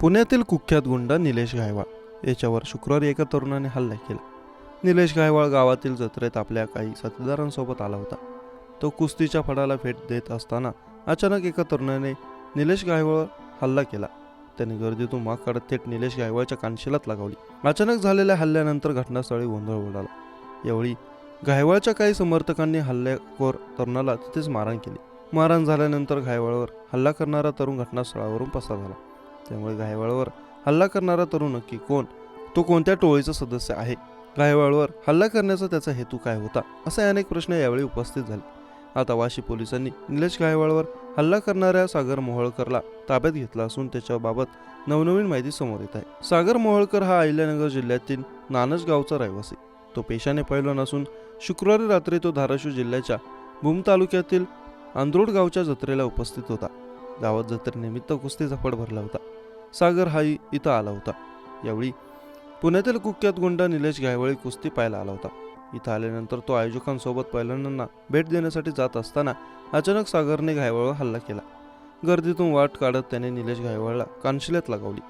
पुण्यातील कुख्यात गुंड निलेश गायवाळ याच्यावर शुक्रवारी एका तरुणाने हल्ला केला. निलेश गायवाळ गावातील जत्रेत आपल्या काही साथीदारांसोबत आला होता. तो कुस्तीच्या फडाला भेट देत असताना अचानक एका तरुणाने निलेश गायवाळ हल्ला केला. त्याने गर्दीतून माग काढत थेट निलेश गायवाळच्या कानशिलात लगावली. अचानक झालेल्या हल्ल्यानंतर घटनास्थळी गोंधळ उडाला. यावेळी गायवाळच्या काही समर्थकांनी हल्लेखोर तरुणाला तिथेच मारहाण केली. मारहाण झाल्यानंतर गायवाळवर हल्ला करणारा तरुण घटनास्थळावरून पसार झाला. त्यामुळे गायवाळवर हल्ला करणारा तरुण नक्की कोण? तो कोणत्या टोळीचा सदस्य आहे? गायवाळवर हल्ला करण्याचा त्याचा हेतू काय होता? असे अनेक प्रश्न यावेळी उपस्थित झाले. आता वाशी पोलिसांनी निलेश गायवाळवर हल्ला करणाऱ्या सागर मोहोळकरला ताब्यात घेतला असून त्याच्याबाबत नवनवीन माहिती समोर येत आहे. सागर मोहोळकर हा अहिल्यानगर जिल्ह्यातील नानज गावचा रहिवासी. तो पेशाने पैलवान असून शुक्रवारी रात्री तो धाराशिव जिल्ह्याच्या भूम तालुक्यातील आंद्रोड गावच्या जत्रेला उपस्थित होता. गावात जत्रेनिमित्त कुस्तीचा फड भरला होता. सागर हाही इथं आला होता. यावेळी पुण्यातील कुख्यात गुंड निलेश गायवळी कुस्ती पाहायला आला होता. इथं आल्यानंतर तो आयोजकांसोबत पैलवानांना भेट देण्यासाठी जात असताना अचानक सागरने घायवळवर हल्ला केला. गर्दीतून वाट काढत त्याने निलेश घायवळला कानशिल्यात लगावली.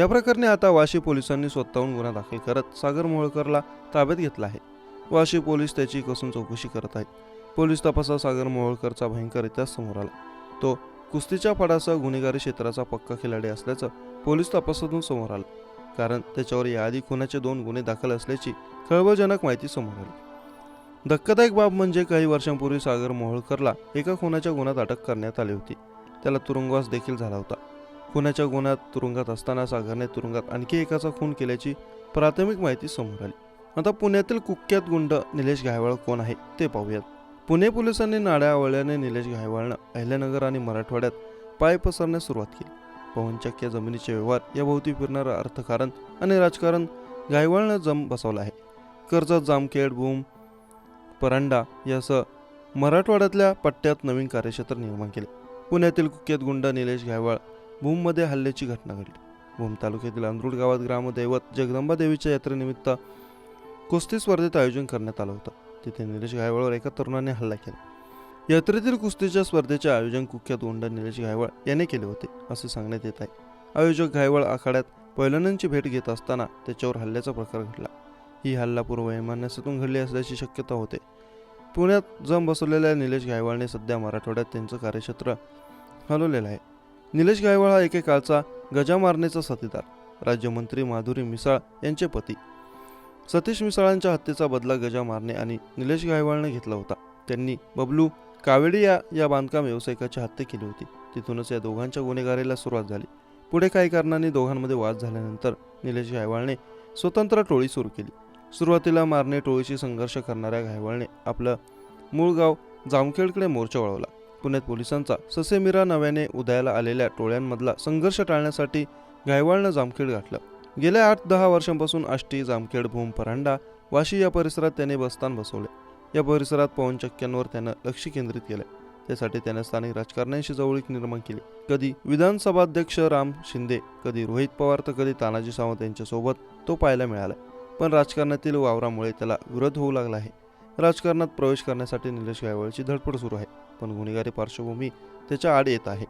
या प्रकरणी आता वाशी पोलिसांनी स्वतःहून गुन्हा दाखल करत सागर मोहोळकरला ताब्यात घेतला आहे. वाशी पोलीस त्याची कसून चौकशी करत आहेत. पोलीस तपासात सागर मोहोळकरचा भयंकर इतिहास समोर आला. तो कुस्तीच्या फडासह गुन्हेगारी क्षेत्राचा पक्का खिलाडी असल्याचं पोलीस तपासातून समोर आलं. कारण त्याच्यावर याआधी खुनाचे दोन गुन्हे दाखल असल्याची खळबळजनक माहिती समोर आली. धक्कादायक बाब म्हणजे काही वर्षांपूर्वी सागर मोहोळकरला एका खुनाच्या गुन्ह्यात अटक करण्यात आली होती. त्याला तुरुंगवास देखील झाला होता. खुनाच्या गुन्ह्यात तुरुंगात असताना सागरने तुरुंगात आणखी एकाचा खून केल्याची प्राथमिक माहिती समोर आली. आता पुण्यातील कुख्यात गुंड निलेश गायवाळ कोण आहे ते पाहूयात. पुणे पोलिसांनी नाड्या आवळल्याने निलेश घायवाळनं अहिल्यानगर आणि मराठवाड्यात पाय पसरण्यास सुरुवात केली. पवनचक्क्या जमिनीचे व्यवहार या भोवती फिरणारं अर्थकारण आणि राजकारण गायवाळनं जम बसवलं आहे. कर्जत जामखेड भूम परांडा यासह मराठवाड्यातल्या पट्ट्यात नवीन कार्यक्षेत्र निर्माण केले. पुण्यातील कुख्यात गुंड निलेश गायवाळ भूममध्ये हल्ल्याची घटना घडली. भूम तालुक्यातील अंधरूड गावात ग्रामदैवत जगदंबा देवीच्या यात्रेनिमित्त कुस्ती स्पर्धेत आयोजन करण्यात आलं होतं. तिथे निलेश गायवळवर एका तरुणाने हल्ला केला. यात्रेतील कुस्तीच्या स्पर्धेचे आयोजन कुख्यात गुंडा निलेश गायवाळ याने केले होते असे सांगण्यात येत आहे. आयोजक गायवाळ आखाड्यात पैलवानांची भेट घेत असताना त्याच्यावर हल्ल्याचा प्रकार घडला. ही हल्लापूर्व वैमान्यासातून घडली असल्याची शक्यता होते. पुण्यात जम बसवलेल्या निलेश गायवाळने सध्या मराठवाड्यात त्यांचं कार्यक्षेत्र हलवलेलं आहे. निलेश गायवाळ हा एकेकाळचा गजा मारण्याचा साथीदार. राज्यमंत्री माधुरी मिसाळ यांचे पती. सतीश मिसाळांच्या हत्येचा बदला गजा मारणे आणि निलेश गायवाळने घेतला होता. त्यांनी बबलू कावेडी या या बांधकाम व्यावसायिकाची हत्या केली होती. तिथूनच या दोघांच्या गुन्हेगारीला सुरुवात झाली. पुढे काही कारणांनी दोघांमध्ये वाद झाल्यानंतर निलेश गायवाळने स्वतंत्र टोळी सुरू केली. सुरुवातीला मारणे टोळीशी संघर्ष करणाऱ्या गायवाळने आपलं मूळ गाव जामखेडकडे मोर्चा वळवला. पुण्यात पोलिसांचा ससेमिरा नव्याने उदयाला आलेल्या टोळ्यांमधला संघर्ष टाळण्यासाठी गायवाळनं जामखेड गाठलं. गेल्या आठ दहा वर्षांपासून आष्टी जामखेड भूम परांडा वाशी या परिसरात त्याने बस्तान बसवले. या परिसरात पवनचक्क्यांवर त्यानं लक्ष केंद्रित केलं त्यासाठी त्याने स्थानिक राजकारण्यांशी जवळीक निर्माण केली. कधी विधानसभाध्यक्ष राम शिंदे कधी रोहित पवार तर कधी तानाजी सावंत यांच्यासोबत तो पाहायला मिळाला पण राजकारणातील वावरामुळे त्याला विरोध होऊ लागला आहे. राजकारणात प्रवेश करण्यासाठी निलेश गायवळची धडपड सुरू आहे. पण गुन्हेगारी पार्श्वभूमी त्याच्या आड येत आहे.